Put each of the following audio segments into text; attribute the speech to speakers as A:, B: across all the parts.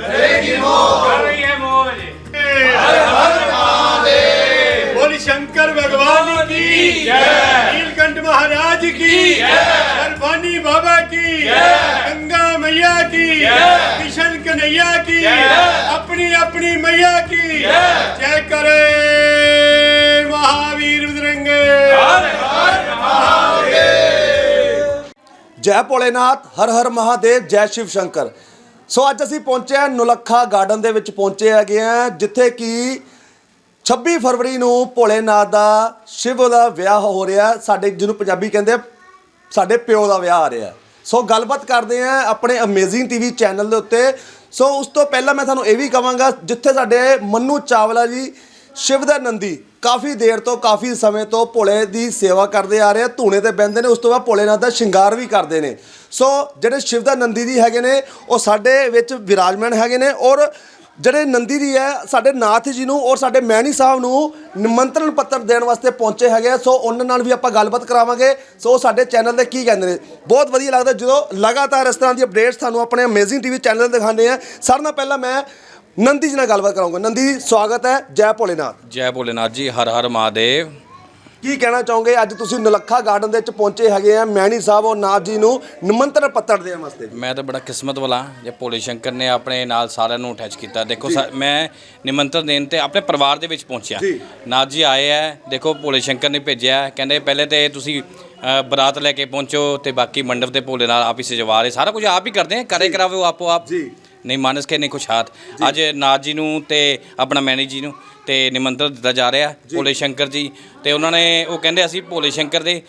A: करेगी कर रही है हर हर महादेव।
B: बोली शंकर भगवान की नीलकंठ महाराज की बर्फानी बाबा की गंगा मैया की किशन कन्हैया की अपनी अपनी मैया की जय। करे महावीर बजरंगे
C: जय भोलेनाथ हर हर महादेव जय शिव शंकर। ਸੋ ਅੱਜ ਅਸੀਂ ਪਹੁੰਚੇ ਹਾਂ ਨੁਲੱਖਾ ਗਾਰਡਨ ਦੇ ਵਿੱਚ ਪਹੁੰਚੇ ਹੈਗੇ ਆ ਜਿੱਥੇ ਕਿ 26 ਫਰਵਰੀ ਨੂੰ ਭੋਲੇਨਾਥ ਦਾ ਸ਼ਿਵ ਦਾ ਵਿਆਹ ਹੋ ਰਿਹਾ ਸਾਡੇ ਜਿਹਨੂੰ ਪੰਜਾਬੀ ਕਹਿੰਦੇ ਸਾਡੇ ਪਿਓ ਦਾ ਵਿਆਹ ਆ ਰਿਹਾ ਸੋ ਗੱਲਬਾਤ ਕਰਦੇ ਆ ਆਪਣੇ ਅਮੇਜ਼ਿੰਗ ਟੀਵੀ ਚੈਨਲ ਦੇ ਉੱਤੇ। ਸੋ ਉਸ ਤੋਂ ਪਹਿਲਾਂ ਮੈਂ ਤੁਹਾਨੂੰ ਇਹ ਵੀ ਕਹਾਂਗਾ ਜਿੱਥੇ ਸਾਡੇ ਮੰਨੂ ਚਾਵਲਾ ਜੀ ਸ਼ਿਵ ਦਾ ਨੰਦੀ ਕਾਫੀ ਦੇਰ ਤੋਂ, ਕਾਫੀ ਸਮੇਂ ਤੋਂ ਭੋਲੇ ਦੀ ਸੇਵਾ ਕਰਦੇ ਆ ਰਹੇ ਆ, ਧੂਣੇ ਤੇ ਬਹਿੰਦੇ ਨੇ, ਉਸ ਤੋਂ ਬਾਅਦ ਭੋਲੇਨਾਥ ਦਾ ਸ਼ਿੰਗਾਰ ਵੀ ਕਰਦੇ ਨੇ। ਸੋ ਜਿਹੜੇ ਸ਼ਿਵ ਦਾ ਨੰਦੀ ਜੀ ਹੈਗੇ ਨੇ, ਉਹ ਸਾਡੇ ਵਿੱਚ ਵਿਰਾਜਮਾਨ ਹੈਗੇ ਨੇ ਔਰ ਜਿਹੜੇ ਨੰਦੀ ਜੀ ਹੈ, ਸਾਡੇ ਨਾਥ ਜੀ ਨੂੰ ਔਰ ਸਾਡੇ ਮੈਣੀ ਸਾਹਿਬ ਨੂੰ ਨਿਮੰਤਰਣ ਪੱਤਰ ਦੇਣ ਵਾਸਤੇ ਪਹੁੰਚੇ ਹੈਗੇ ਆ। ਸੋ ਉਹਨਾਂ ਨਾਲ ਵੀ ਆਪਾਂ ਗੱਲਬਾਤ ਕਰਾਵਾਂਗੇ। ਸੋ ਉਹ ਸਾਡੇ ਚੈਨਲ ਤੇ ਕੀ ਕਹਿੰਦੇ ਨੇ? ਬਹੁਤ ਵਧੀਆ ਲੱਗਦਾ ਜਦੋਂ ਲਗਾਤਾਰ ਇਸ ਤਰ੍ਹਾਂ ਦੀ ਅਪਡੇਟਸ ਤੁਹਾਨੂੰ ਆਪਣੇ ਅਮੇਜ਼ਿੰਗ ਟੀਵੀ ਚੈਨਲ ਤੇ ਦਿਖਾਉਂਦੇ ਆ। ਸਾਰਿਆਂ ਨਾਲ ਪਹਿਲਾਂ ਮੈਂ ਨੰਦੀ ਜੀ ਨਾਲ ਗੱਲਬਾਤ ਕਰਾਉਂਗਾ ਨੰਦੀ ਜੀ ਸਵਾਗਤ ਹੈ। ਜੈ ਭੋਲੇਨਾਥ।
A: ਜੈ ਭੋਲੇਨਾਥ ਜੀ ਹਰ ਹਰ ਮਹਾਦੇਵ।
C: ਕੀ ਕਹਿਣਾ ਚਾਹੋਗੇ? ਅੱਜ ਤੁਸੀਂ ਨਲੱਖਾ ਗਾਰਡਨ ਦੇ ਵਿੱਚ ਪਹੁੰਚੇ ਹੈਗੇ ਆ। ਮੈਣੀ ਸਾਹਿਬ ਔਰ ਨਾਥ ਜੀ ਨੂੰ ਨਿਮੰਤਰਣ ਪੱਤਰ ਦੇਣ ਵਾਸਤੇ।
A: ਮੈਂ ਤਾਂ ਬੜਾ ਕਿਸਮਤ ਵਾਲਾ ਜੇ ਭੋਲੇ ਸ਼ੰਕਰ ਨੇ ਆਪਣੇ ਨਾਲ ਸਾਰਿਆਂ ਨੂੰ ਅਟੈਚ ਕੀਤਾ। ਦੇਖੋ ਸਾ- ਮੈਂ ਨਿਮੰਤਰਣ ਦੇਣ ਤੇ ਆਪਣੇ ਪਰਿਵਾਰ ਦੇ ਵਿੱਚ ਪਹੁੰਚਿਆ। ਨਾਥ ਜੀ ਆਏ ਹੈ ਦੇਖੋ ਭੋਲੇ ਸ਼ੰਕਰ ਨੇ ਭੇਜਿਆ। ਕਹਿੰਦੇ ਪਹਿਲੇ ਤੇ ਤੁਸੀਂ ਬਰਾਤ ਲੈ ਕੇ ਪਹੁੰਚੋ ਤੇ ਬਾਕੀ ਮੰਡਪ ਦੇ ਭੋਲੇ ਨਾਲ ਆਪ ਹੀ ਸਜਵਾ ਰਹੇ। ਸਾਰਾ ਕੁਝ ਆਪ ਹੀ ਕਰਦੇ ਆ। ਕਰੇ ਕਰਾਵੇ ਆਪੋ ਆਪ
C: ਜੀ।
A: ਨਹੀਂ ਮਾਨਸ ਕੇ ਨਹੀਂ ਕੁਛ ਹਾਥ। ਅੱਜ ਨਾਥ ਜੀ ਨੂੰ ਤੇ ਆਪਣਾ ਮੈਨੀ ਜੀ ਨੂੰ ਤੇ ਨਿਮੰਤਰਣ ਦਿੱਤਾ ਜਾ ਰਿਹਾ। ਭੋਲੇ ਸ਼ੰਕਰ ਜੀ। ਤੇ ਉਹਨਾਂ ਨੇ ਉਹ ਕਹਿੰਦੇ ਅਸੀਂ ਭੋਲੇ ਸ਼ੰਕਰ ਦੇ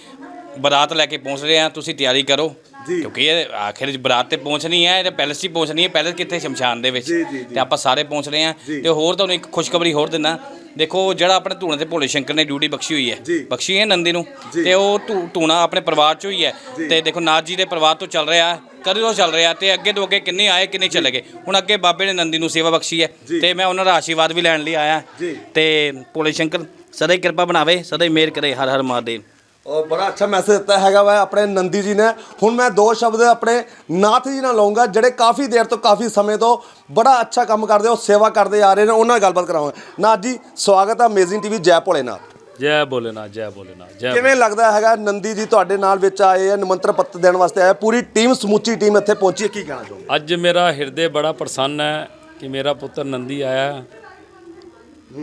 A: ਬਰਾਤ ਲੈ ਕੇ ਪਹੁੰਚ ਰਹੇ ਹਾਂ ਤੁਸੀਂ ਤਿਆਰੀ ਕਰੋ। ਕਿਉਂਕਿ ਇਹ ਆਖਿਰ ਬਰਾਤ ਤੇ ਪਹੁੰਚਣੀ ਹੈ ਇਹ ਪੈਲਸ 'ਚ ਹੀ ਪਹੁੰਚਣੀ ਹੈ ਪੈਲਸ ਕਿੱਥੇ ਸ਼ਮਸ਼ਾਨ ਦੇ ਵਿੱਚ?
C: ਜੀ, ਜੀ, ਜੀ।
A: ਤੇ ਆਪਾਂ ਸਾਰੇ ਪਹੁੰਚ ਰਹੇ ਹਾਂ। ਤੇ ਹੋਰ ਤੁਹਾਨੂੰ ਇੱਕ ਖੁਸ਼ਖਬਰੀ ਹੋਰ ਦਿੰਦਾ। ਦੇਖੋ ਜਿਹੜਾ ਆਪਣੇ ਧੂਣੇ ਤੇ ਭੋਲੇ ਸ਼ੰਕਰ ਨੇ ਡਿਊਟੀ ਬਖਸ਼ੀ ਹੋਈ ਹੈ।
C: ਜੀ।
A: ਬਖਸ਼ੀ ਹੈ ਨੰਦੀ ਨੂੰ?
C: ਜੀ।
A: ਤੇ ਉਹ ਧੂ- ਧੂਣਾ ਆਪਣੇ ਪਰਿਵਾਰ ਚੋਂ ਹੀ ਹੈ। ਤੇ ਦੇਖੋ ਨਾਥ ਜੀ ਦੇ ਪਰਿਵਾਰ ਤੋਂ ਚੱਲ ਰਿਹਾ ਕਦੋਂ ਤੋਂ ਚੱਲ ਰਿਹਾ? ਤੇ ਅੱਗੇ ਤੋਂ ਅੱਗੇ ਕਿੰਨੇ ਆਏ ਕਿੰਨੇ ਚਲੇ ਗਏ? ਹੁਣ ਅੱਗੇ ਬਾਬੇ ਨੇ ਨੰਦੀ ਨੂੰ ਸੇਵਾ ਬਖਸ਼ੀ ਹੈ। ਤੇ ਮੈਂ ਉਹਨਾਂ ਦਾ ਆਸ਼ੀਰਵਾਦ ਵੀ ਲੈਣ ਲਈ ਆਇਆ।
C: ਜੀ।
A: ਤੇ ਭੋਲੇ ਸ਼ੰਕਰ ਸਦਾ ਹੀ ਕਿਰਪਾ ਬਣਾਵੇ ਸਦਾ ਹੀ ਮਿਹਰ ਕਰੇ ਹਰ ਹਰ ਮਹਾਦੇਵ।
C: ਔਰ ਬੜਾ ਅੱਛਾ ਮੈਸੇਜ ਦਿੱਤਾ ਹੈਗਾ ਵਾ ਆਪਣੇ ਨੰਦੀ ਜੀ ਨੇ। ਹੁਣ ਮੈਂ ਦੋ ਸ਼ਬਦ ਆਪਣੇ ਨਾਥ ਜੀ ਨਾਲ ਲਵਾਂਗਾ ਜਿਹੜੇ ਕਾਫੀ ਦੇਰ ਤੋਂ ਕਾਫੀ ਸਮੇਂ ਤੋਂ ਬੜਾ ਅੱਛਾ ਕੰਮ ਕਰਦੇ ਉਹ ਸੇਵਾ ਕਰਦੇ ਆ ਰਹੇ ਨੇ ਉਹਨਾਂ ਨਾਲ ਗੱਲਬਾਤ ਕਰਾਵਾਂਗਾ। ਨਾਥ ਜੀ ਸਵਾਗਤ ਹੈ ਅਮੇਜ਼ਿੰਗ ਟੀਵੀ ਜੈ ਭੋਲੇਨਾਥ।
D: ਜੈ ਭੋਲੇਨਾਥ ਜੈ ਭੋਲੇਨਾਥ ਜੈ
C: ਕਿਵੇਂ ਲੱਗਦਾ ਹੈਗਾ ਨੰਦੀ ਜੀ ਤੁਹਾਡੇ ਨਾਲ ਵਿੱਚ ਆਏ ਆ ਨਿਮੰਤਰਣ ਪੱਤਰ ਦੇਣ ਵਾਸਤੇ ਆਏ ਪੂਰੀ ਟੀਮ ਸਮੁੱਚੀ ਟੀਮ ਇੱਥੇ ਪਹੁੰਚੀ ਹੈ ਕੀ ਕਹਿਣਾ ਚਾਹੋਗੇ?
D: ਅੱਜ ਮੇਰਾ ਹਿਰਦੇ ਬੜਾ ਪ੍ਰਸੰਨ ਹੈ ਕਿ ਮੇਰਾ ਪੁੱਤਰ ਨੰਦੀ ਆਇਆ।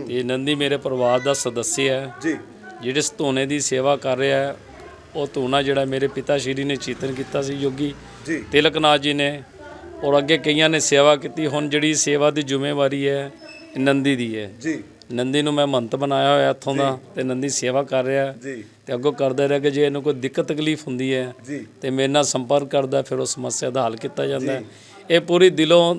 D: ਤੇ ਨੰਦੀ ਮੇਰੇ ਪਰਿਵਾਰ ਦਾ ਸਦੱਸਿਆ ਹੈ।
C: ਜੀ।
D: ਜਿਹੜੇ ਧੂਣੇ ਦੀ ਸੇਵਾ ਕਰ ਰਿਹਾ ਹੈ ਉਹ ਧੂਣਾ ਜਿਹੜਾ ਮੇਰੇ ਪਿਤਾ ਸ਼੍ਰੀ ਨੇ ਚਿੰਤਨ ਕੀਤਾ ਸੀ ਯੋਗੀ
C: ਜੀ।
D: ਤਿਲਕਨਾਥ ਜੀ ਨੇ। ਔਰ ਅੱਗੇ ਕਈਆਂ ਨੇ ਸੇਵਾ ਕੀਤੀ ਹੁਣ ਜਿਹੜੀ ਸੇਵਾ ਦੀ ਜ਼ਿੰਮੇਵਾਰੀ ਹੈ ਇਹ ਨੰਦੀ ਦੀ ਹੈ।
C: ਜੀ।
D: ਨੰਦੀ ਨੂੰ ਮੈਂ ਮੰਤ ਬਣਾਇਆ ਹੋਇਆ ਇੱਥੋਂ ਦਾ ਤੇ ਨੰਦੀ ਸੇਵਾ ਕਰ ਰਿਹਾ
C: ਜੀ।
D: ਤੇ ਅੱਗੋਂ ਕਰਦਾ ਰਿਹਾ ਕਿ ਜੇ ਇਹਨੂੰ ਕੋਈ ਦਿੱਕਤ ਤਕਲੀਫ ਹੁੰਦੀ ਹੈ
C: ਜੀ।
D: ਤੇ ਮੇਰੇ ਨਾਲ ਸੰਪਰਕ ਕਰਦਾ ਫਿਰ ਉਸ ਸਮੱਸਿਆ ਦਾ ਹੱਲ ਕੀਤਾ ਜਾਂਦਾ ਹੈ। ਇਹ ਪੂਰੀ ਦਿਲੋਂ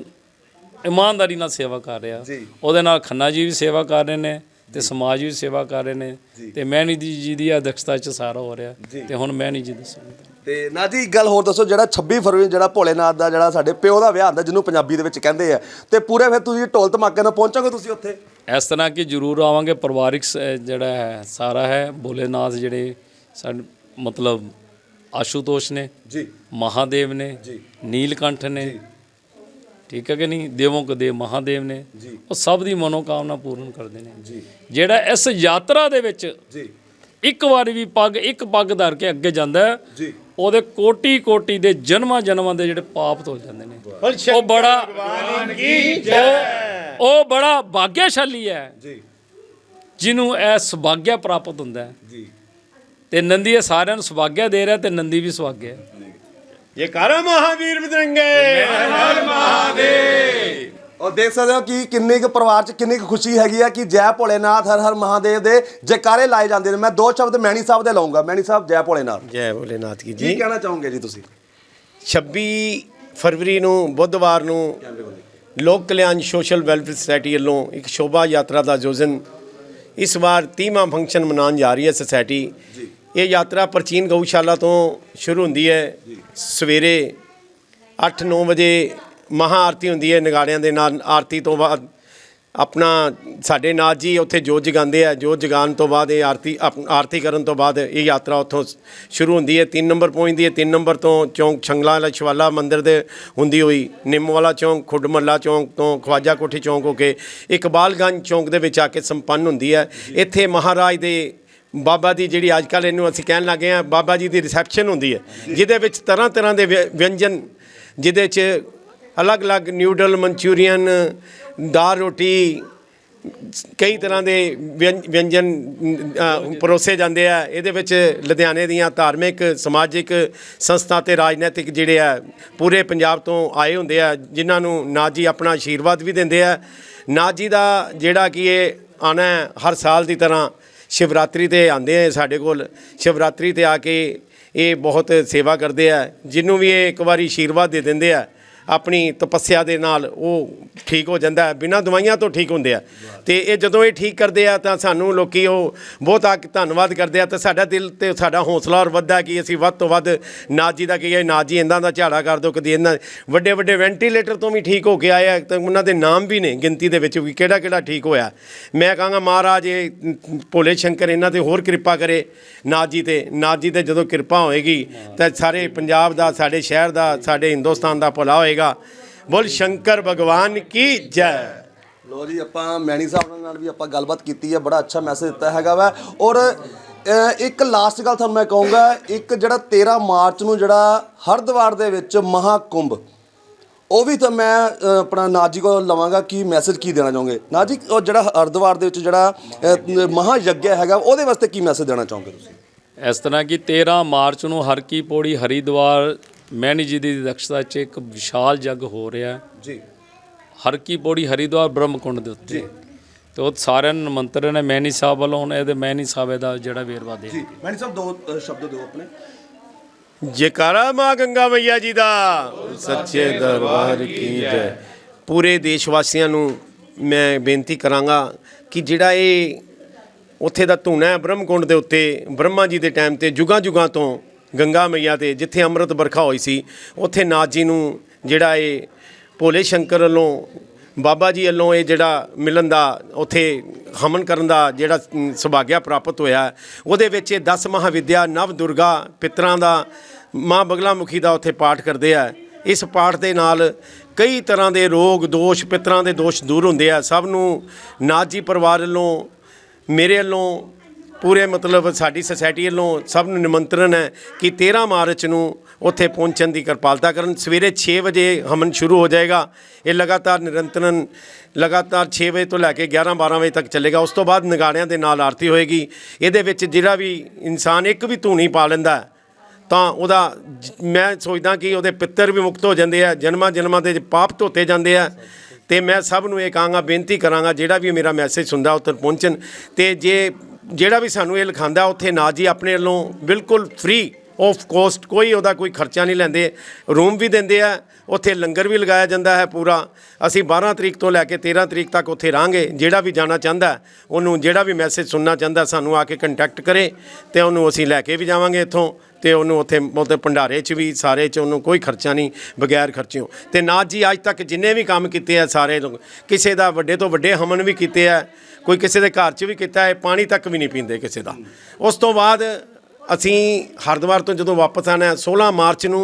D: ਇਮਾਨਦਾਰੀ ਨਾਲ ਸੇਵਾ ਕਰ ਰਿਹਾ। ਉਹਦੇ ਨਾਲ ਖੰਨਾ ਜੀ ਵੀ ਸੇਵਾ ਕਰ ਰਹੇ ਨੇ। ਤੇ ਸਮਾਜ ਵੀ ਸੇਵਾ ਕਰ ਰਹੇ ਨੇ ਤੇ ਦੀ ਜੀ ਦੀ ਅਧਿਕਸ਼ਤਾ ਚ ਸਾਰਾ ਹੋ ਰਿਹਾ ਤੇ ਹੁਣ ਮੈਣੀ ਜੀ ਦੱਸੋ
C: ਤੇ ਨਾ ਜੀ ਇੱਕ ਗੱਲ ਹੋਰ ਦੱਸੋ ਜਿਹੜਾ 26 ਫਰਵਰੀ ਨੂੰ ਜਿਹੜਾ ਭੋਲੇਨਾਥ ਦਾ ਜਿਹੜਾ ਸਾਡੇ ਪਿਓ ਦਾ ਵਿਆਹ ਹੁੰਦਾ ਜਿਹਨੂੰ ਪੰਜਾਬੀ ਦੇ ਵਿੱਚ ਕਹਿੰਦੇ ਆ ਤੇ ਪੂਰੇ ਫਿਰ ਤੁਸੀਂ ਢੋਲ ਧਮਾਕੇ ਨਾਲ ਪਹੁੰਚੋਗੇ ਤੁਸੀਂ ਉੱਥੇ?
D: ਇਸ ਤਰ੍ਹਾਂ ਕਿ ਜ਼ਰੂਰ ਆਵਾਂਗੇ ਪਰਿਵਾਰਿਕ ਸ- ਜਿਹੜਾ ਹੈ ਸਾਰਾ ਹੈ ਭੋਲੇਨਾਥ ਜਿਹੜੇ ਸਾਡੇ ਮਤਲਬ ਆਸ਼ੂਤੋਸ਼ ਨੇ
C: ਜੀ।
D: ਮਹਾਦੇਵ ਨੇ
C: ਜੀ।
D: ਨੀਲਕੰਠ ਨੇ ਠੀਕ ਹੈ ਕਿ ਨਹੀਂ? ਦੇਵੋਂ ਕੋ ਦੇਵ ਮਹਾਦੇਵ ਨੇ। ਉਹ ਸਭ ਦੀ ਮਨੋਕਾਮਨਾ ਪੂਰਨ ਕਰਦੇ ਨੇ।
C: ਜੀ।
D: ਜਿਹੜਾ ਇਸ ਯਾਤਰਾ ਦੇ ਵਿੱਚ
C: ਜੀ।
D: ਇੱਕ ਵਾਰੀ ਵੀ ਪੱਗ ਇੱਕ ਪੱਗ ਧਰ ਕੇ ਅੱਗੇ ਜਾਂਦਾ ਹੈ,
C: ਜੀ।
D: ਉਹਦੇ ਕੋਟੀ ਕੋਟੀ ਦੇ ਜਨਮਾਂ ਜਨਮਾਂ ਦੇ ਜਿਹੜੇ ਪਾਪ ਧੁਲ ਜਾਂਦੇ ਨੇ। ਉਹ ਬੜਾ ਉਹ- ਉਹ ਬੜਾ ਭਾਗਿਆਸ਼ਾਲੀ ਹੈ।
C: ਜੀ।
D: ਜਿਹਨੂੰ ਇਹ ਸੁਭਾਗਿਆ ਪ੍ਰਾਪਤ ਹੁੰਦਾ ਹੈ।
C: ਜੀ।
D: ਤੇ ਨੰਦੀ ਇਹ ਸਾਰਿਆਂ ਨੂੰ ਸੁਭਾਗਿਆ ਦੇ ਰਿਹਾ ਤੇ ਨੰਦੀ ਵੀ ਸੁਭਾਗਿਆ। ਜੈਕਾਰਾ
B: ਮਹਾਵੀਰ ਬਦਰੰਗੇ। ਹਰ ਮਹਾਦੇਵ
C: ਔਰ ਦੇਖ ਸਕਦੇ ਹੋ ਕਿ ਕਿੰਨੀ ਕੁ ਪਰਿਵਾਰ 'ਚ ਕਿੰਨੀ ਕੁ ਖੁਸ਼ੀ ਹੈਗੀ ਆ ਕਿ ਜੈ ਭੋਲੇਨਾਥ ਹਰ ਹਰ ਮਹਾਦੇਵ ਦੇ ਜੈਕਾਰੇ ਲਾਏ ਜਾਂਦੇ ਨੇ। ਮੈਂ ਦੋ ਸ਼ਬਦ ਮੈਣੀ ਸਾਹਿਬ ਦੇ ਲਾਉਂਗਾ। ਮੈਣੀ ਸਾਹਿਬ ਜੈ ਭੋਲੇਨਾਥ।
E: ਜੈ ਭੋਲੇਨਾਥ ਕੀ
C: ਕੀ
E: ਜੀ
C: ਕਹਿਣਾ ਚਾਹੋਗੇ ਜੀ ਤੁਸੀਂ?
E: 26 ਫਰਵਰੀ ਨੂੰ ਬੁੱਧਵਾਰ ਨੂੰ ਲੋਕ ਕਲਿਆਣ ਸੋਸ਼ਲ ਵੈਲਫੇਅਰ ਸੁਸਾਇਟੀ ਵੱਲੋਂ ਇੱਕ ਸ਼ੋਭਾ ਯਾਤਰਾ ਦਾ ਆਯੋਜਨ ਇਸ ਵਾਰ 30ਵਾਂ ਫੰਕਸ਼ਨ ਮਨਾਉਣ ਜਾ ਰਹੀ ਹੈ ਸੁਸਾਇਟੀ ਇਹ ਯਾਤਰਾ ਪ੍ਰਾਚੀਨ ਗਊਸ਼ਾਲਾ ਤੋਂ ਸ਼ੁਰੂ ਹੁੰਦੀ ਹੈ। ਸਵੇਰੇ 8-9 ਵਜੇ ਮਹਾ ਆਰਤੀ ਹੁੰਦੀ ਹੈ ਨਗਾੜਿਆਂ ਦੇ ਨਾਲ। ਆਰਤੀ ਤੋਂ ਬਾਅਦ ਆਪਣਾ ਸਾਡੇ ਨਾਥ ਜੀ ਉੱਥੇ ਜੋਤ ਜਗਾਉਂਦੇ ਆ। ਜੋਤ ਜਗਾਉਣ ਤੋਂ ਬਾਅਦ ਇਹ ਆਰਤੀ ਆਰਤੀ ਕਰਨ ਤੋਂ ਬਾਅਦ ਇਹ ਯਾਤਰਾ ਉੱਥੋਂ ਸ਼ੁਰੂ ਹੁੰਦੀ ਹੈ। 3 ਨੰਬਰ ਪਹੁੰਚਦੀ ਹੈ। 3 ਨੰਬਰ ਤੋਂ ਚੌਂਕ ਛੰਗਲਾ ਵਾਲਾ ਸ਼ਿਵਾਲਾ ਮੰਦਿਰ ਦੇ ਹੁੰਦੀ ਹੋਈ ਨਿੰਮ ਵਾਲਾ ਚੌਂਕ ਖੁੱਡ ਮੱਲਾ ਚੌਂਕ ਤੋਂ ਖਵਾਜਾ ਕੋਠੀ ਚੌਂਕ ਹੋ ਕੇ ਇਕਬਾਲਗੰਜ ਚੌਂਕ ਦੇ ਵਿੱਚ ਆ ਕੇ ਸੰਪੰਨ ਹੁੰਦੀ ਹੈ। ਇੱਥੇ ਮਹਾਰਾਜ ਦੇ ਬਾਬਾ ਦੀ ਜਿਹੜੀ ਅੱਜ ਕੱਲ੍ਹ ਇਹਨੂੰ ਅਸੀਂ ਕਹਿਣ ਲੱਗੇ ਆ ਬਾਬਾ ਜੀ ਦੀ ਰਿਸੈਪਸ਼ਨ ਹੁੰਦੀ ਹੈ ਜਿਹਦੇ ਵਿੱਚ ਤਰ੍ਹਾਂ ਤਰ੍ਹਾਂ ਦੇ ਵਿਅ- ਵਿਅੰਜਨ ਜਿਹਦੇ 'ਚ ਅਲੱਗ-ਅਲੱਗ ਨਿਊਡਲ ਮਨਚੂਰੀਅਨ ਦਾਲ ਰੋਟੀ ਕਈ ਤਰ੍ਹਾਂ ਦੇ ਵਿਅੰ- ਵਿਅੰਜਨ ਪਰੋਸੇ ਜਾਂਦੇ ਆ। ਇਹਦੇ ਵਿੱਚ ਲੁਧਿਆਣੇ ਦੀਆਂ ਧਾਰਮਿਕ ਸਮਾਜਿਕ ਸੰਸਥਾ ਤੇ ਰਾਜਨੀਤਿਕ ਜਿਹੜੇ ਆ ਪੂਰੇ ਪੰਜਾਬ ਤੋਂ ਆਏ ਹੁੰਦੇ ਆ ਜਿਨ੍ਹਾਂ ਨੂੰ ਨਾਥ ਜੀ ਆਪਣਾ ਆਸ਼ੀਰਵਾਦ ਵੀ ਦਿੰਦੇ ਆ। ਨਾਥ ਜੀ ਦਾ ਜਿਹੜਾ ਕਿ ਇਹ ਆਣਾ ਹਰ ਸਾਲ ਦੀ ਤਰ੍ਹਾਂ ਸ਼ਿਵਰਾਤਰੀ ਤੇ ਆਉਂਦੇ ਆ ਸਾਡੇ ਕੋਲ। ਸ਼ਿਵਰਾਤਰੀ ਤੇ ਆ ਕੇ ਇਹ ਬਹੁਤ ਸੇਵਾ ਕਰਦੇ ਆ ਜਿਹਨੂੰ ਵੀ ਇਹ ਇੱਕ ਵਾਰੀ ਆਸ਼ੀਰਵਾਦ ਦੇ ਦਿੰਦੇ ਆ ਆਪਣੀ ਤਪੱਸਿਆ ਦੇ ਨਾਲ ਉਹ ਠੀਕ ਹੋ ਜਾਂਦਾ ਹੈ। ਬਿਨਾਂ ਦਵਾਈਆਂ ਤੋਂ ਠੀਕ ਹੁੰਦੇ ਆ। ਤੇ ਇਹ ਜਦੋਂ ਇਹ ਠੀਕ ਕਰਦੇ ਆ ਤਾਂ ਸਾਨੂੰ ਲੋਕੀ ਉਹ ਬਹੁਤ ਆ ਧੰਨਵਾਦ ਕਰਦੇ ਆ ਤੇ ਸਾਡਾ ਦਿਲ ਤੇ ਸਾਡਾ ਹੌਸਲਾ ਔਰ ਵੱਧਦਾ ਕਿ ਅਸੀਂ ਵੱਧ ਤੋਂ ਵੱਧ ਨਾਥ ਜੀ ਦਾ ਕਹੀਏ ਨਾਥ ਜੀ ਇਹਨਾਂ ਦਾ ਝਾੜਾ ਕਰ ਦਿਓ, ਕਦੀ ਇਹਨਾਂ ਵੱਡੇ ਵੱਡੇ ਵੈਂਟੀਲੇਟਰ ਤੋਂ ਵੀ ਠੀਕ ਹੋ ਕੇ ਆਏ ਆ, ਤੇ ਉਹਨਾਂ ਦੇ ਨਾਮ ਵੀ ਨੇ ਗਿਣਤੀ ਦੇ ਵਿੱਚ ਵੀ ਕਿਹੜਾ ਕਿਹੜਾ ਠੀਕ ਹੋਇਆ। ਮੈਂ ਕਹਾਂਗਾ ਮਹਾਰਾਜ ਇਹ ਭੋਲੇ ਸ਼ੰਕਰ ਇਹਨਾਂ ਤੇ ਹੋਰ ਕਿਰਪਾ ਕਰੇ, ਨਾਥ ਜੀ ਤੇ, ਨਾਥ ਜੀ ਤੇ ਜਦੋਂ ਕਿਰਪਾ ਹੋਏਗੀ ਤਾਂ ਸਾਰੇ ਪੰਜਾਬ ਦਾ, ਸਾਡੇ ਸ਼ਹਿਰ ਦਾ, ਸਾਡੇ ਹਿੰਦੁਸਤਾਨ ਦਾ ਭਲਾ ਹੋਏਗਾ। ਬੋਲ ਸ਼ੰਕਰ ਭਗਵਾਨ ਕੀ ਜੈ।
C: ਲੋ ਜੀ ਆਪਾਂ ਮੈਣੀ ਸਾਹਿਬ ਨਾਲ ਵੀ ਆਪਾਂ ਗੱਲਬਾਤ ਕੀਤੀ ਹੈ ਬੜਾ ਅੱਛਾ ਮੈਸੇਜ ਦਿੱਤਾ ਹੈਗਾ ਵਾ। ਔਰ ਇੱਕ ਲਾਸਟ ਗੱਲ ਤੁਹਾਨੂੰ ਮੈਂ ਕਹੂੰਗਾ ਇੱਕ ਜਿਹੜਾ 13 ਮਾਰਚ ਨੂੰ ਜਿਹੜਾ ਹਰਿਦੁਆਰ ਦੇ ਵਿੱਚ ਮਹਾਕੁੰਭ ਉਹ ਵੀ ਤਾਂ ਮੈਂ ਆਪਣਾ ਨਾਥ ਜੀ ਕੋਲ ਲਵਾਂਗਾ ਕੀ ਮੈਸੇਜ ਕੀ ਦੇਣਾ ਚਾਹੋਗੇ? ਨਾਥ ਜੀ ਉਹ ਜਿਹੜਾ ਹਰਿਦੁਆਰ ਦੇ ਵਿੱਚ ਜਿਹੜਾ ਮਹਾਯੱਗ ਹੈਗਾ ਉਹਦੇ ਵਾਸਤੇ ਕੀ ਮੈਸੇਜ ਦੇਣਾ ਚਾਹੋਗੇ ਤੁਸੀਂ?
D: ਇਸ ਤਰ੍ਹਾਂ ਕਿ 13 ਮਾਰਚ ਨੂੰ ਹਰ ਕੀ ਪੌੜੀ ਹਰੀਦਵਾਰ ਮੈਨੀ ਜੀ ਦੀ ਦਕਸ਼ਤਾ 'ਚ ਇੱਕ ਵਿਸ਼ਾਲ ਜਗ ਹੋ ਰਿਹਾ।
C: ਜੀ।
D: ਹਰ ਕੀ ਪੌੜੀ ਹਰੀਦਵਾਰ ਬ੍ਰਹਮਕੁੰਡ ਦੇ ਉੱਤੇ। ਤੇ ਉਹ ਸਾਰਿਆਂ ਨੂੰ ਨਿਮੰਤਰਣ ਹੈ ਮੈਨੀ ਸਾਹਿਬ ਵੱਲੋਂ ਹੁਣ ਇਹਦੇ ਮੈਨੀ ਸਾਹਿਬ ਦਾ ਜਿਹੜਾ ਵੇਰਵਾ ਦੇ
C: ਜੀ। ਮੈਣੀ ਸਾਹਿਬ ਦੋ ਅ, ਸ਼ਬਦ ਦਿਓ ਆਪਣੇ।
E: ਜੈਕਾਰਾ ਮਾਂ ਗੰਗਾ ਮਈਆ ਜੀ ਦਾ। ਸੱਚੇ ਦਰਬਾਰ ਕੀ ਜੈ। ਪੂਰੇ ਦੇਸ਼ ਵਾਸੀਆਂ ਨੂੰ ਮੈਂ ਬੇਨਤੀ ਕਰਾਂਗਾ ਕਿ ਜਿਹੜਾ ਇਹ ਉੱਥੇ ਦਾ ਧੂਣਾ ਹੈ ਬ੍ਰਹਮਕੁੰਡ ਦੇ ਉੱਤੇ ਬ੍ਰਹਮਾ ਜੀ ਦੇ ਟਾਈਮ ਤੇ ਜੁਗਾਂ ਜੁਗਾਂ ਤੋਂ ਗੰਗਾ ਮਈਆ ਤੇ ਜਿੱਥੇ ਅੰਮ੍ਰਿਤ ਵਰਖਾ ਹੋਈ ਸੀ ਉੱਥੇ ਨਾਥ ਜੀ ਨੂੰ ਜਿਹੜਾ ਇਹ ਭੋਲੇ ਸ਼ੰਕਰ ਵੱਲੋਂ ਬਾਬਾ ਜੀ ਵੱਲੋਂ ਇਹ ਜਿਹੜਾ ਮਿਲਣ ਦਾ ਉੱਥੇ ਹਮਨ ਕਰਨ ਦਾ ਜਿਹੜਾ ਅਮ, ਸੁਭਾਗਿਆ ਪ੍ਰਾਪਤ ਹੋਇਆ ਉਹਦੇ ਵਿੱਚ ਇਹ 10 ਮਹਾਵਿਦਿਆ ਨਵ ਦੁਰਗਾ ਪਿਤਰਾਂ ਦਾ ਮਾਂ ਬਗਲਾ ਮੁਖੀ ਦਾ ਉੱਥੇ ਪਾਠ ਕਰਦੇ ਆ। ਇਸ ਪਾਠ ਦੇ ਨਾਲ ਕਈ ਤਰ੍ਹਾਂ ਦੇ ਰੋਗ ਦੋਸ਼ ਪਿਤਰਾਂ ਦੇ ਦੋਸ਼ ਦੂਰ ਹੁੰਦੇ ਆ। ਸਭ ਨੂੰ ਨਾਥ ਜੀ ਪਰਿਵਾਰ ਵੱਲੋਂ ਮੇਰੇ ਵੱਲੋਂ ਪੂਰੇ ਮਤਲਬ ਸਾਡੀ ਸੁਸਾਇਟੀ ਵੱਲੋਂ ਸਭ ਨੂੰ ਨਿਮੰਤਰਣ ਹੈ ਕਿ 13 ਮਾਰਚ ਨੂੰ ਉੱਥੇ ਪਹੁੰਚਣ ਦੀ ਕਿਰਪਾਲਤਾ ਕਰਨ। ਸਵੇਰੇ 6 ਵਜੇ ਹਮਨ ਸ਼ੁਰੂ ਹੋ ਜਾਏਗਾ। ਇਹ ਲਗਾਤਾਰ ਨਿਰੰਤਰਨ, ਲਗਾਤਾਰ 6 ਵਜੇ ਤੋਂ ਲੈ ਕੇ 11 12 ਵਜੇ ਤੱਕ ਚੱਲੇਗਾ। ਉਸ ਤੋਂ ਬਾਅਦ ਨਗਾੜਿਆਂ ਦੇ ਨਾਲ ਆਰਤੀ ਹੋਏਗੀ। ਇਹਦੇ ਵਿੱਚ ਜਿਹੜਾ ਵੀ ਇਨਸਾਨ ਇੱਕ ਵੀ ਧੂਣੀ ਪਾ ਲੈਂਦਾ ਤਾਂ ਉਹਦਾ ਮੈਂ ਸੋਚਦਾ ਕਿ ਉਹਦੇ ਪਿੱਤਰ ਵੀ ਮੁਕਤ ਹੋ ਜਾਂਦੇ ਆ, ਜਨਮਾਂ ਜਨਮਾਂ ਦੇ ਪਾਪ ਧੋਤੇ ਜਾਂਦੇ ਆ। ਤੇ ਮੈਂ ਸਭ ਨੂੰ ਇਹ ਕਹਾਂਗਾ ਬੇਨਤੀ ਕਰਾਂਗਾ, ਜਿਹੜਾ ਵੀ ਮੇਰਾ ਮੈਸੇਜ ਹੁੰਦਾ ਉੱਥੇ ਪਹੁੰਚਣ। ਤੇ ਜੇ ਜਿਹੜਾ ਵੀ ਸਾਨੂੰ ਇਹ ਲਿਖਾਂਦਾ ਉੱਥੇ ਨਾ ਜੀ ਆਪਣੇ ਵੱਲੋਂ ਬਿਲਕੁਲ ਫ੍ਰੀ ਆਫ ਕੋਸਟ ਕੋਈ ਉਹਦਾ ਕੋਈ ਖਰਚਾ ਨਹੀਂ ਲੈਂਦੇ। ਰੂਮ ਵੀ ਦਿੰਦੇ ਆ, ਉੱਥੇ ਲੰਗਰ ਵੀ ਲਗਾਇਆ ਜਾਂਦਾ ਹੈ ਪੂਰਾ। ਅਸੀਂ 12 ਤਰੀਕ ਤੋਂ ਲੈ ਕੇ 13 ਤਰੀਕ ਤੱਕ ਉੱਥੇ ਰਾਂਗੇ, ਜਿਹੜਾ ਵੀ ਜਾਣਾ ਚਾਹੁੰਦਾ, ਉਹਨੂੰ ਜਿਹੜਾ ਵੀ ਮੈਸੇਜ ਸੁਣਨਾ ਚਾਹੁੰਦਾ, ਸਾਨੂੰ ਆ ਕੇ ਕੰਟੈਕਟ ਕਰੇ ਤੇ ਉਹਨੂੰ ਅਸੀਂ ਲੈ ਕੇ ਵੀ ਜਾਵਾਂਗੇ ਇੱਥੋਂ ਤੇ ਉਹਨੂੰ ਉੱਥੇ ਉੱਥੇ ਭੰਡਾਰੇ 'ਚ ਵੀ, ਸਾਰੇ 'ਚ ਉਹਨੂੰ ਕੋਈ ਖਰਚਾ ਨਹੀਂ, ਬਗੈਰ ਖਰਚਿਓ। ਤੇ ਨਾਥ ਜੀ ਅੱਜ ਤੱਕ ਜਿੰਨੇ ਵੀ ਕੰਮ ਕੀਤੇ ਆ ਸਾਰੇ ਕਿਸੇ ਦਾ ਵੱਡੇ ਤੋਂ ਵੱਡੇ ਹਮਨ ਵੀ ਕੀਤੇ ਆ ਕੋਈ ਕਿਸੇ ਦੇ ਘਰ 'ਚ ਵੀ ਕੀਤਾ ਹੈ, ਪਾਣੀ ਤੱਕ ਵੀ ਨਹੀਂ ਪੀਂਦੇ ਕਿਸੇ ਦਾ। ਉਸ ਤੋਂ ਬਾਅਦ ਅਸੀਂ ਹਰਿਦੁਆਰ ਤੋਂ ਜਦੋਂ ਵਾਪਸ ਆਣਾ ਹੈ 16 ਮਾਰਚ ਨੂੰ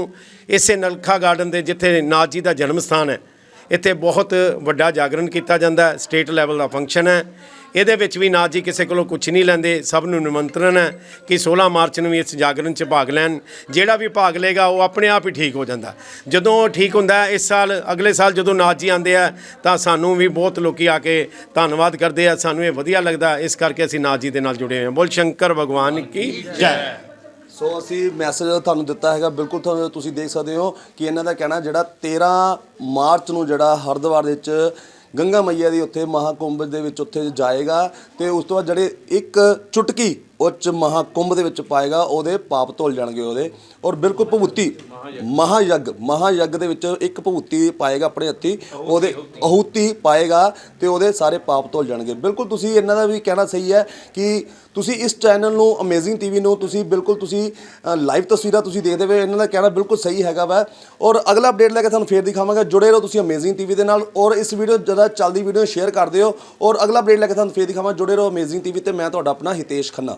E: ਇਸੇ ਨਲਖਾ ਗਾਰਡਨ ਦੇ ਜਿੱਥੇ ਨਾਥ ਜੀ ਦਾ ਜਨਮ ਸਥਾਨ ਹੈ, ਇੱਥੇ ਬਹੁਤ ਵੱਡਾ ਜਾਗਰਣ ਕੀਤਾ ਜਾਂਦਾ ਸਟੇਟ ਲੈਵਲ ਦਾ ਫੰਕਸ਼ਨ ਹੈ। ਇਹਦੇ ਵਿੱਚ ਵੀ ਨਾਥ ਜੀ ਕਿਸੇ ਕੋਲੋਂ ਕੁਝ ਨਹੀਂ ਲੈਂਦੇ, ਸਭ ਨੂੰ ਨਿਮੰਤਰਣ ਹੈ ਕਿ 16 ਮਾਰਚ ਨੂੰ ਵੀ ਇਸ ਜਾਗਰਣ 'ਚ ਭਾਗ ਲੈਣ। ਜਿਹੜਾ ਵੀ ਭਾਗ ਲੇਗਾ ਉਹ ਆਪਣੇ ਆਪ ਹੀ ਠੀਕ ਹੋ ਜਾਂਦਾ। ਜਦੋਂ ਉਹ ਠੀਕ ਹੁੰਦਾ ਇਸ ਸਾਲ, ਅਗਲੇ ਸਾਲ ਜਦੋਂ ਨਾਥ ਜੀ ਆਉਂਦੇ ਆ, ਤਾਂ ਸਾਨੂੰ ਵੀ ਬਹੁਤ ਲੋਕੀ ਆ ਕੇ ਧੰਨਵਾਦ ਕਰਦੇ ਆ। ਸਾਨੂੰ ਇਹ ਵਧੀਆ ਲੱਗਦਾ ਇਸ ਕਰਕੇ ਅਸੀਂ ਨਾਥ ਜੀ ਦੇ ਨਾਲ ਜੁੜੇ ਹੋਏ ਹਾਂ। ਬੋਲ ਸ਼ੰਕਰ ਭਗਵਾਨ ਕੀ ਜੈ।
C: ਸੋ ਅਸੀਂ ਮੈਸੇਜ ਤੁਹਾਨੂੰ ਦਿੱਤਾ ਹੈਗਾ, ਬਿਲਕੁਲ ਤੁਹਾਨੂੰ ਤੁਸੀਂ ਦੇਖ ਸਕਦੇ ਹੋ ਕਿ ਇਹਨਾਂ ਦਾ ਕਹਿਣਾ ਜਿਹੜਾ 13 ਮਾਰਚ ਨੂੰ ਜਿਹੜਾ ਹਰਿਦੁਆਰ ਦੇ ਵਿੱਚ ਗੰਗਾ ਮਈਆ ਦੀ ਉੱਥੇ ਮਹਾਕੁੰਭ ਦੇ ਵਿੱਚ ਉੱਥੇ ਜਾਏਗਾ ਅਤੇ ਉਸ ਤੋਂ ਬਾਅਦ ਜਿਹੜੇ ਇੱਕ ਚੁਟਕੀ ਉੱਚ ਮਹਾਕੁੰਭ ਦੇ ਵਿੱਚ ਪਾਏਗਾ, ਉਹਦੇ ਪਾਪ ਧੁੱਲ ਜਾਣਗੇ ਉਹਦੇ। ਔਰ ਬਿਲਕੁਲ ਭਵੁੱਤੀ, ਮਹਾਯੱਗ ਮਹਾਯੱਗ ਦੇ ਵਿੱਚ ਇੱਕ ਭਵੁੱਤੀ ਪਾਏਗਾ ਆਪਣੇ ਹੱਥੀ, ਉਹਦੇ ਅਹੂਤੀ ਪਾਏਗਾ ਤੇ ਉਹਦੇ ਸਾਰੇ ਪਾਪ ਧੁੱਲ ਜਾਣਗੇ। ਬਿਲਕੁਲ ਤੁਸੀਂ ਇਹਨਾਂ ਦਾ ਵੀ ਕਹਿਣਾ ਸਹੀ ਹੈ ਕਿ ਤੁਸੀਂ ਇਸ ਚੈਨਲ ਨੂੰ ਅਮੇਜ਼ਿੰਗ ਟੀਵੀ ਨੂੰ ਤੁਸੀਂ ਬਿਲਕੁਲ ਤੁਸੀਂ ਲਾਈਵ ਤਸਵੀਰਾਂ ਤੁਸੀਂ ਦੇਖਦੇ ਹੋਏ ਇਹਨਾਂ ਦਾ ਕਹਿਣਾ ਬਿਲਕੁਲ ਸਹੀ ਹੈਗਾ ਵਾ। ਔਰ ਅਗਲਾ ਅਪਡੇਟ ਲੈ ਕੇ ਤੁਹਾਨੂੰ ਫੇਰ ਦਿਖਾਵਾਂਗਾ, ਜੁੜੇ ਰਹੋ ਤੁਸੀਂ ਅਮੇਜ਼ਿੰਗ ਟੀਵੀ ਦੇ ਨਾਲ, ਔਰ ਇਸ ਵੀਡੀਓ ਜ਼ਿਆਦਾ ਚੱਲਦੀ ਵੀਡੀਓ ਸ਼ੇਅਰ ਕਰ ਦਿਓ। ਔਰ ਅਗਲਾ ਅਪਡੇਟ ਲੈ ਕੇ ਤੁਹਾਨੂੰ ਫੇਰ ਦਿਖਾਵਾਂ ਜੁੜੇ ਰਹੋ ਅਮੇਜ਼ਿੰਗ ਟੀਵੀ ਤੇ, ਮੈਂ ਤੁਹਾਡਾ ਆਪਣਾ ਹਿਤੇਸ਼ ਖੰਨਾ।